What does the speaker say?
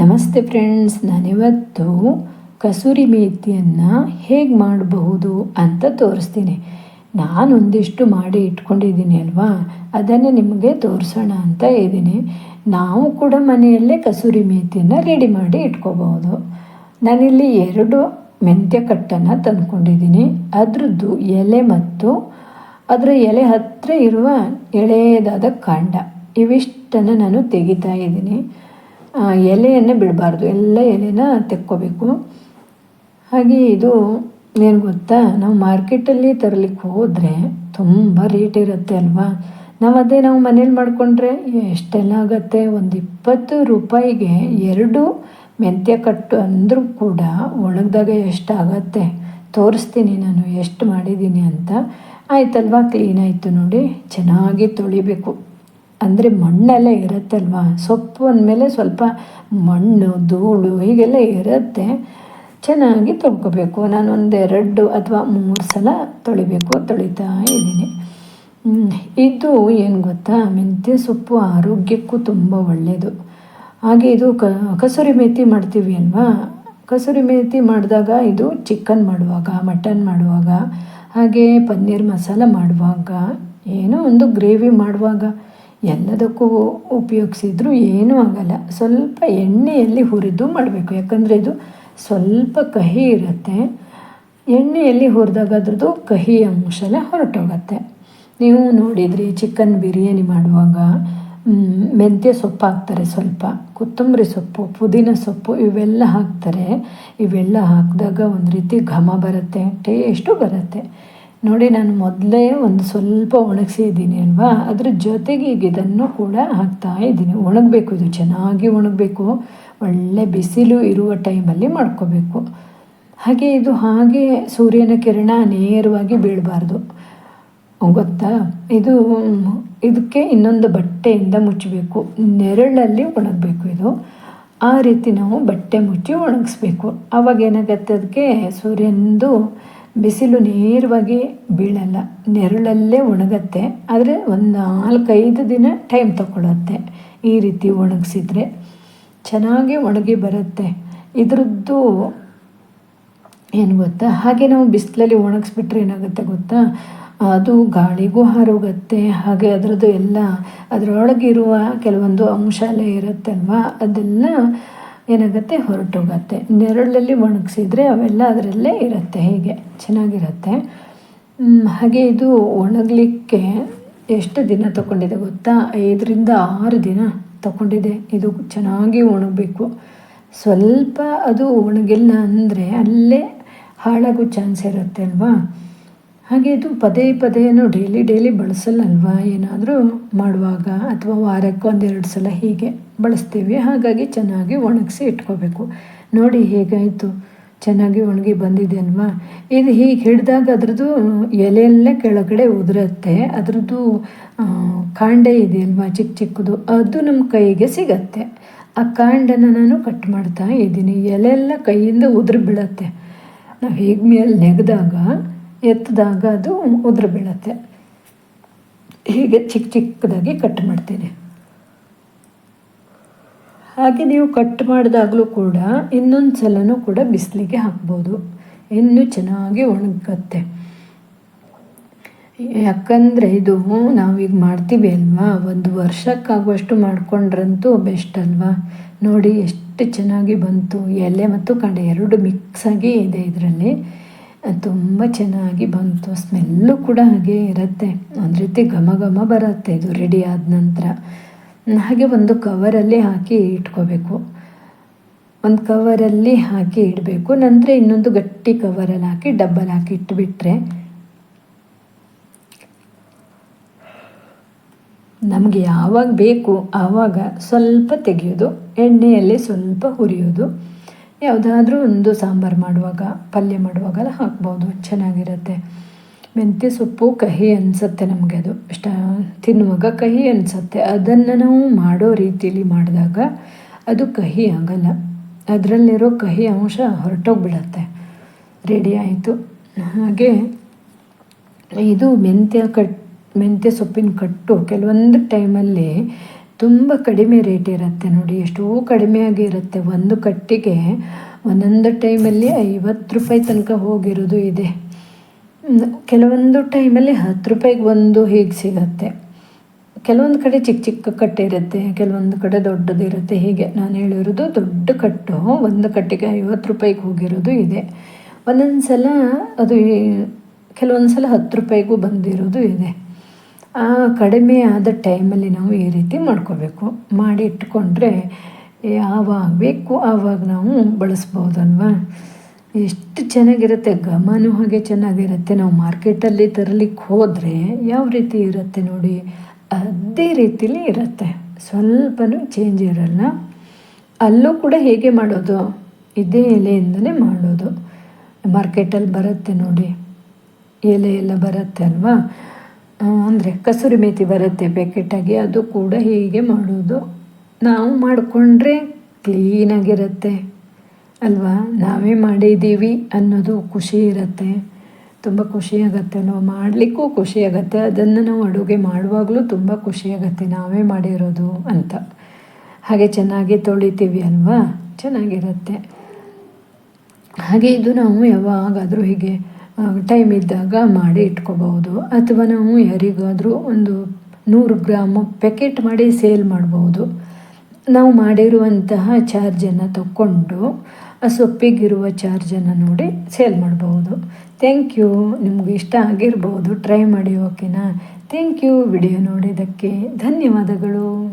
ನಮಸ್ತೆ ಫ್ರೆಂಡ್ಸ್ ನಾನಿವತ್ತು ಕಸೂರಿ ಮೇಥಿಯನ್ನು ಹೇಗೆ ಮಾಡಬಹುದು ಅಂತ ತೋರಿಸ್ತೀನಿ. ನಾನೊಂದಿಷ್ಟು ಮಾಡಿ ಇಟ್ಕೊಂಡಿದ್ದೀನಿ ಅಲ್ವಾ? ಅದನ್ನೇ ನಿಮಗೆ ತೋರಿಸೋಣ ಅಂತ ಇದ್ದೀನಿ. ನಾವು ಕೂಡ ಮನೆಯಲ್ಲೇ ಕಸೂರಿ ಮೇತಿಯನ್ನು ರೆಡಿ ಮಾಡಿ ಇಟ್ಕೋಬಹುದು. ನಾನಿಲ್ಲಿ ಎರಡು ಮೆಂತ್ಯ ಕಟ್ಟನ್ನು ತಂದ್ಕೊಂಡಿದ್ದೀನಿ. ಅದರದ್ದು ಎಲೆ ಮತ್ತು ಅದರ ಎಲೆ ಹತ್ತಿರ ಇರುವ ಎಳೆಯದಾದ ಕಾಂಡ, ಇವಿಷ್ಟನ್ನು ನಾನು ತೆಗಿತಾ ಇದ್ದೀನಿ. ಎಲೆಯನ್ನೇ ಬಿಡಬಾರ್ದು. ಎಲ್ಲ ಎಲೆನ ತೆಕ್ಕೋಬೇಕು. ಹಾಗೆ ಇದು ಏನು ಗೊತ್ತಾ? ನಾವು ಮಾರ್ಕೆಟಲ್ಲಿ ತರಲಿಕ್ಕೆ ಹೋದರೆ ತುಂಬ ರೇಟ್ ಇರುತ್ತೆ ಅಲ್ವಾ? ನಾವು ಅದೇ ನಾವು ಮನೇಲಿ ಮಾಡಿಕೊಂಡ್ರೆ ಎಷ್ಟೆಲ್ಲ ಆಗುತ್ತೆ? ಒಂದು ಇಪ್ಪತ್ತು ರೂಪಾಯಿಗೆ ಎರಡು ಮೆಂತ್ಯ ಕಟ್ಟು ಅಂದರೂ ಕೂಡ ಒಣಗಿದಾಗ ಎಷ್ಟಾಗತ್ತೆ? ತೋರಿಸ್ತೀನಿ ನಾನು, ಎಷ್ಟು ಮಾಡಿದ್ದೀನಿ ಅಂತ. ಆಯ್ತಲ್ವಾ? ಕ್ಲೀನ್ ಆಯಿತು ನೋಡಿ. ಚೆನ್ನಾಗಿ ತೊಳಿಬೇಕು. ಅಂದರೆ ಮಣ್ಣೆಲ್ಲ ಇರುತ್ತಲ್ವ? ಸೊಪ್ಪು ಅಂದಮೇಲೆ ಸ್ವಲ್ಪ ಮಣ್ಣು, ಧೂಳು ಹೀಗೆಲ್ಲ ಇರುತ್ತೆ. ಚೆನ್ನಾಗಿ ತೊಳ್ಕೊಬೇಕು. ನಾನು ಒಂದೆರಡು ಅಥವಾ ಮೂರು ಸಲ ತೊಳಿಬೇಕು, ತೊಳಿತಾ ಇದ್ದೀನಿ. ಇದು ಏನು ಗೊತ್ತಾ? ಮೆಂತ್ಯ ಸೊಪ್ಪು ಆರೋಗ್ಯಕ್ಕೂ ತುಂಬ ಒಳ್ಳೆಯದು ಹಾಗೆ ಇದು ಕ, ಕಸೂರಿ ಮೇಥಿ ಮಾಡ್ತೀವಿ ಅಲ್ವಾ? ಕಸೂರಿ ಮೇಥಿ ಮಾಡಿದಾಗ ಇದು ಚಿಕನ್ ಮಾಡುವಾಗ, ಮಟನ್ ಮಾಡುವಾಗ, ಹಾಗೆ ಪನ್ನೀರ್ ಮಸಾಲ ಮಾಡುವಾಗ, ಏನೋ ಒಂದು ಗ್ರೇವಿ ಮಾಡುವಾಗ. ಎಲ್ಲದಕ್ಕೂ ಉಪಯೋಗಿಸಿದ್ರು ಏನೂ ಆಗಲ್ಲ. ಸ್ವಲ್ಪ ಎಣ್ಣೆಯಲ್ಲಿ ಹುರಿದು ಮಾಡಬೇಕು. ಯಾಕಂದರೆ ಇದು ಸ್ವಲ್ಪ ಕಹಿ ಇರುತ್ತೆ. ಎಣ್ಣೆಯಲ್ಲಿ ಹುರಿದಾಗ ಅದ್ರದ್ದು ಕಹಿ ಅಂಶ ಎಲ್ಲ ಹೊರಟೋಗತ್ತೆ. ನೀವು ನೋಡಿದ್ರಿ ಚಿಕನ್ ಬಿರಿಯಾನಿ ಮಾಡುವಾಗ ಮೆಂತ್ಯ ಸೊಪ್ಪು ಹಾಕ್ತಾರೆ ಸ್ವಲ್ಪ. ಕೊತ್ತಂಬರಿ ಸೊಪ್ಪು, ಪುದೀನ ಸೊಪ್ಪು ಇವೆಲ್ಲ ಹಾಕ್ತಾರೆ. ಇವೆಲ್ಲ ಹಾಕಿದಾಗ ಒಂದು ರೀತಿ ಘಮ ಬರುತ್ತೆ ಟೇಸ್ಟು ಬರುತ್ತೆ. ನೋಡಿ, ನಾನು ಮೊದಲೇ ಒಂದು ಸ್ವಲ್ಪ ಒಣಗಿಸಿದ್ದೀನಿ ಅಲ್ವಾ? ಅದರ ಜೊತೆಗೆ ಈಗ ಇದನ್ನು ಕೂಡ ಹಾಕ್ತಾ ಇದ್ದೀನಿ. ಒಣಗಬೇಕು, ಇದು ಚೆನ್ನಾಗಿ ಒಣಗಬೇಕು. ಒಳ್ಳೆ ಬಿಸಿಲು ಇರುವ ಟೈಮಲ್ಲಿ ಮಾಡ್ಕೋಬೇಕು. ಹಾಗೆ ಇದು ಹಾಗೆ ಸೂರ್ಯನ ಕಿರಣ ನೇರವಾಗಿ ಬೀಳಬಾರ್ದು. ಗೊತ್ತಾ? ಇದು, ಇದಕ್ಕೆ ಇನ್ನೊಂದು ಬಟ್ಟೆಯಿಂದ ಮುಚ್ಚಬೇಕು. ನೆರಳಲ್ಲಿ ಒಣಗಬೇಕು ಇದು. ಆ ರೀತಿ ನಾವು ಬಟ್ಟೆ ಮುಚ್ಚಿ ಒಣಗಿಸ್ಬೇಕು. ಆವಾಗ ಏನಾಗುತ್ತೆ ಅದಕ್ಕೆ? ಸೂರ್ಯನದು ಬಿಸಿಲು ನೇರವಾಗಿ ಬೀಳಲ್ಲ, ನೆರಳಲ್ಲೇ ಒಣಗತ್ತೆ. ಆದರೆ ಒಂದು ನಾಲ್ಕೈದು ದಿನ ಟೈಮ್ ತಗೊಳತ್ತೆ ಈ ರೀತಿ ಒಣಗಿಸಿದ್ರೆ. ಚೆನ್ನಾಗಿ ಒಣಗಿ ಬರುತ್ತೆ. ಇದರದ್ದು ಏನು ಗೊತ್ತಾ? ಹಾಗೆ ನಾವು ಬಿಸಿಲಲ್ಲಿ ಒಣಗಿಸ್ಬಿಟ್ರೆ ಏನಾಗುತ್ತೆ ಗೊತ್ತಾ? ಅದು ಗಾಳಿಗೂ ಹಾರೋಗುತ್ತೆ. ಹಾಗೆ ಅದರದ್ದು ಎಲ್ಲ ಅದರೊಳಗಿರುವ ಕೆಲವೊಂದು ಅಂಶ ಎಲ್ಲ ಇರುತ್ತಲ್ವ? ಅದೆಲ್ಲ ಏನಾಗುತ್ತೆ? ಹೊರಟೋಗತ್ತೆ. ನೆರಳಲ್ಲಿ ಒಣಗಿಸಿದ್ರೆ ಅವೆಲ್ಲ ಅದರಲ್ಲೇ ಇರುತ್ತೆ. ಹೀಗೆ? ಚೆನ್ನಾಗಿರುತ್ತೆ. ಹಾಗೆ ಇದು ಒಣಗಲಿಕ್ಕೆ ಎಷ್ಟು ದಿನ ತಗೊಂಡಿದೆ ಗೊತ್ತಾ? ಐದರಿಂದ ಆರು ದಿನ ತಗೊಂಡಿದೆ. ಇದು ಚೆನ್ನಾಗಿ ಒಣಗಬೇಕು. ಸ್ವಲ್ಪ ಅದು ಒಣಗಿಲ್ಲ ಅಂದರೆ ಅಲ್ಲೇ ಹಾಳಾಗೋ ಚಾನ್ಸ್ ಇರುತ್ತೆ ಅಲ್ವಾ? ಹಾಗೆ ಇದು ಪದೇ ಪದೇನು ಡೈಲಿ ಡೈಲಿ ಬಳಸಲ್ಲಲ್ವಾ ಏನಾದರೂ ಮಾಡುವಾಗ ಅಥವಾ ವಾರಕ್ಕೆ ಒಂದೆರಡು ಸಲ ಹೀಗೆ ಬಳಸ್ತೀವಿ. ಹಾಗಾಗಿ ಚೆನ್ನಾಗಿ ಒಣಗಿಸಿ ಇಟ್ಕೋಬೇಕು. ನೋಡಿ ಹೇಗಾಯಿತು? ಚೆನ್ನಾಗಿ ಒಣಗಿ ಬಂದಿದೆ ಅಲ್ವಾ? ಇದು ಹೀಗೆ ಹಿಡಿದಾಗ ಅದ್ರದ್ದು ಎಲೆಯಲ್ಲೇ ಕೆಳಗಡೆ ಉದುರುತ್ತೆ. ಅದರದ್ದು ಕಾಂಡೆ ಕಾಂಡ ಇದೆ ಅಲ್ವಾ ಚಿಕ್ಕ ಚಿಕ್ಕದು? ಅದು ನಮ್ಮ ಕೈಗೆ ಸಿಗತ್ತೆ. ಆ ಕಾಂಡನ ನಾನು ಕಟ್ ಮಾಡ್ತಾ ಇದ್ದೀನಿ. ಎಲೆಯೆಲ್ಲ ಕೈಯಿಂದ ಉದುರು ಬೀಳತ್ತೆ. ನಾವು ಹೀಗೆ ಮೇಲೆ ನೆಗೆದಾಗ ಎತ್ತಿದಾಗ ಅದು ಉದುರು ಬೀಳತ್ತೆ. ಹೀಗೆ ಚಿಕ್ಕ ಚಿಕ್ಕದಾಗಿ ಕಟ್ ಮಾಡ್ತೀನಿ. ಹಾಗೆ ನೀವು ಕಟ್ ಮಾಡಿದಾಗಲೂ ಕೂಡ ಇನ್ನೊಂದು ಸಲನೂ ಕೂಡ ಬಿಸಿಲಿಗೆ ಹಾಕ್ಬೋದು. ಇನ್ನೂ ಚೆನ್ನಾಗಿ ಒಣಗತ್ತೆ. ಯಾಕಂದರೆ ಇದು ನಾವೀಗ ಮಾಡ್ತೀವಿ ಅಲ್ವಾ? ಒಂದು ವರ್ಷಕ್ಕಾಗುವಷ್ಟು ಮಾಡಿಕೊಂಡ್ರಂತೂ ಬೆಸ್ಟ್ ಅಲ್ವಾ? ನೋಡಿ ಎಷ್ಟು ಚೆನ್ನಾಗಿ ಬಂತು. ಎಲೆ ಮತ್ತು ಕಂಡ ಎರಡು ಮಿಕ್ಸ್ ಆಗಿ ಇದೆ ಇದರಲ್ಲಿ. ತುಂಬ ಚೆನ್ನಾಗಿ ಬಂತು. ಸ್ಮೆಲ್ಲು ಕೂಡ ಹಾಗೆ ಇರುತ್ತೆ. ಒಂದು ರೀತಿ ಘಮ ಘಮ ಬರುತ್ತೆ ಇದು ರೆಡಿ ಆದ ನಂತರ. ಹಾಗೆ ಒಂದು ಕವರಲ್ಲಿ ಹಾಕಿ ಇಟ್ಕೋಬೇಕು. ಒಂದು ಕವರಲ್ಲಿ ಹಾಕಿ ಇಡಬೇಕು. ನಂತರ ಇನ್ನೊಂದು ಗಟ್ಟಿ ಕವರಲ್ಲಿ ಹಾಕಿ ಡಬ್ಬಲ್ಲಿ ಹಾಕಿ ಇಟ್ಬಿಟ್ರೆ ನಮಗೆ ಯಾವಾಗ ಬೇಕು, ಆವಾಗ ಸ್ವಲ್ಪ ತೆಗೆಯೋದು. ಎಣ್ಣೆಯಲ್ಲಿ ಸ್ವಲ್ಪ ಹುರಿಯೋದು. ಯಾವುದಾದ್ರೂ ಒಂದು ಸಾಂಬಾರು ಮಾಡುವಾಗ, ಪಲ್ಯ ಮಾಡುವಾಗೆಲ್ಲ ಹಾಕ್ಬೋದು, ಚೆನ್ನಾಗಿರುತ್ತೆ. ಮೆಂತ್ಯ ಸೊಪ್ಪು, ಕಹಿ ಅನಿಸುತ್ತೆ ನಮಗೆ ಅದು. ಇಷ್ಟ ತಿನ್ನುವಾಗ ಕಹಿ ಅನಿಸುತ್ತೆ. ಅದನ್ನು ನಾವು ಮಾಡೋ ರೀತಿಯಲ್ಲಿ ಮಾಡಿದಾಗ ಅದು ಕಹಿ ಆಗಲ್ಲ. ಅದರಲ್ಲಿರೋ ಕಹಿ ಅಂಶ ಹೊರಟೋಗ್ಬಿಡತ್ತೆ. ರೆಡಿ ಆಯಿತು. ಹಾಗೆ, ಇದು ಮೆಂತ್ಯ ಕಟ್, ಮೆಂತ್ಯ ಸೊಪ್ಪಿನ ಕಟ್ಟು ಕೆಲವೊಂದು ಟೈಮಲ್ಲಿ ತುಂಬ ಕಡಿಮೆ ರೇಟ್ ಇರುತ್ತೆ ನೋಡಿ. ಎಷ್ಟೋ ಕಡಿಮೆ ಇರುತ್ತೆ. ಒಂದು ಕಟ್ಟಿಗೆ ಒಂದೊಂದು ಟೈಮಲ್ಲಿ ಐವತ್ತು ರೂಪಾಯಿ ತನಕ ಹೋಗಿರೋದು ಇದೆ. ಕೆಲವೊಂದು ಟೈಮಲ್ಲಿ ಹತ್ತು ರೂಪಾಯಿಗೆ ಒಂದು ಹೀಗೆ ಸಿಗತ್ತೆ. ಕೆಲವೊಂದು ಕಡೆ ಚಿಕ್ಕ ಚಿಕ್ಕ ಕಟ್ಟೆ ಇರುತ್ತೆ, ಕೆಲವೊಂದು ಕಡೆ ದೊಡ್ಡದಿರುತ್ತೆ ಹೀಗೆ ನಾನು ಹೇಳಿರೋದು ದೊಡ್ಡ ಕಟ್ಟು, ಒಂದು ಕಟ್ಟಿಗೆ ಐವತ್ತು ರೂಪಾಯಿಗೆ ಹೋಗಿರೋದು ಇದೆ. ಒಂದೊಂದು ಸಲ ಅದು ಕೆಲವೊಂದು ಸಲ ಹತ್ತು ರೂಪಾಯಿಗೂ ಬಂದಿರೋದು ಇದೆ. ಕಡಿಮೆ ಆದ ಟೈಮಲ್ಲಿ ನಾವು ಈ ರೀತಿ ಮಾಡ್ಕೋಬೇಕು. ಮಾಡಿ ಇಟ್ಕೊಂಡ್ರೆ ಯಾವಾಗ ಬೇಕು ಆವಾಗ ನಾವು ಬಳಸ್ಬೋದಲ್ವಾ? ಎಷ್ಟು ಚೆನ್ನಾಗಿರುತ್ತೆ ಘಮನೂ ಹಾಗೆ ಚೆನ್ನಾಗಿರುತ್ತೆ. ನಾವು ಮಾರ್ಕೆಟಲ್ಲಿ ತರಲಿಕ್ಕೆ ಹೋದರೆ ಯಾವ ರೀತಿ ಇರುತ್ತೆ ನೋಡಿ, ಅದೇ ರೀತಿಲಿ ಇರುತ್ತೆ. ಸ್ವಲ್ಪನೂ ಚೇಂಜ್ ಇರಲ್ಲ. ಅಲ್ಲೂ ಕೂಡ ಹೇಗೆ ಮಾಡೋದು? ಇದೇ ಎಲೆಯಿಂದಲೇ ಮಾಡೋದು. ಮಾರ್ಕೆಟಲ್ಲಿ ಬರುತ್ತೆ ನೋಡಿ, ಎಲೆ ಎಲ್ಲ ಬರುತ್ತೆ ಅಲ್ವಾ? ಅಂದರೆ ಕಸೂರಿ ಮೇಥಿ ಬರುತ್ತೆ ಪ್ಯಾಕೆಟಾಗಿ ಅದು ಕೂಡ ಹೀಗೆ ಮಾಡೋದು. ನಾವು ಮಾಡಿಕೊಂಡ್ರೆ ಕ್ಲೀನಾಗಿರುತ್ತೆ ಅಲ್ವಾ? ನಾವೇ ಮಾಡಿದ್ದೀವಿ ಅನ್ನೋದು ಖುಷಿ ಇರುತ್ತೆ. ತುಂಬ ಖುಷಿಯಾಗತ್ತೆ ನಾವು ಮಾಡಲಿಕ್ಕೂ ಖುಷಿಯಾಗತ್ತೆ ಅದನ್ನು ನಾವು ಅಡುಗೆ ಮಾಡುವಾಗಲೂ ತುಂಬ ಖುಷಿಯಾಗತ್ತೆ ನಾವೇ ಮಾಡಿರೋದು ಅಂತ. ಹಾಗೆ ಚೆನ್ನಾಗಿ ತೊಳಿತೀವಿ ಅಲ್ವಾ? ಚೆನ್ನಾಗಿರುತ್ತೆ. ಹಾಗೆ ಇದು ನಾವು ಯಾವಾಗಾದರೂ ಹೀಗೆ ಟೈಮ್ ಇದ್ದಾಗ ಮಾಡಿ ಇಟ್ಕೋಬಹುದು. ಅಥವಾ ನಾವು ಯಾರಿಗಾದರೂ ಒಂದು ನೂರು ಗ್ರಾಮ್ ಪ್ಯಾಕೆಟ್ ಮಾಡಿ ಸೇಲ್ ಮಾಡಬಹುದು. ನಾವು ಮಾಡಿರುವಂತಹ ಚಾರ್ಜನ್ನು ತಗೊಂಡು ಆ ಸೊಪ್ಪಿಗಿರುವ ಚಾರ್ಜನ್ನು ನೋಡಿ ಸೇಲ್ ಮಾಡಬಹುದು. ಥ್ಯಾಂಕ್ ಯು ನಿಮ್ಗೆ ಇಷ್ಟ ಆಗಿರ್ಬೋದು ಟ್ರೈ ಮಾಡಿ ಓಕೆನಾ? ಥ್ಯಾಂಕ್ ಯು ವಿಡಿಯೋ ನೋಡಿದ್ದಕ್ಕೆ ಧನ್ಯವಾದಗಳು.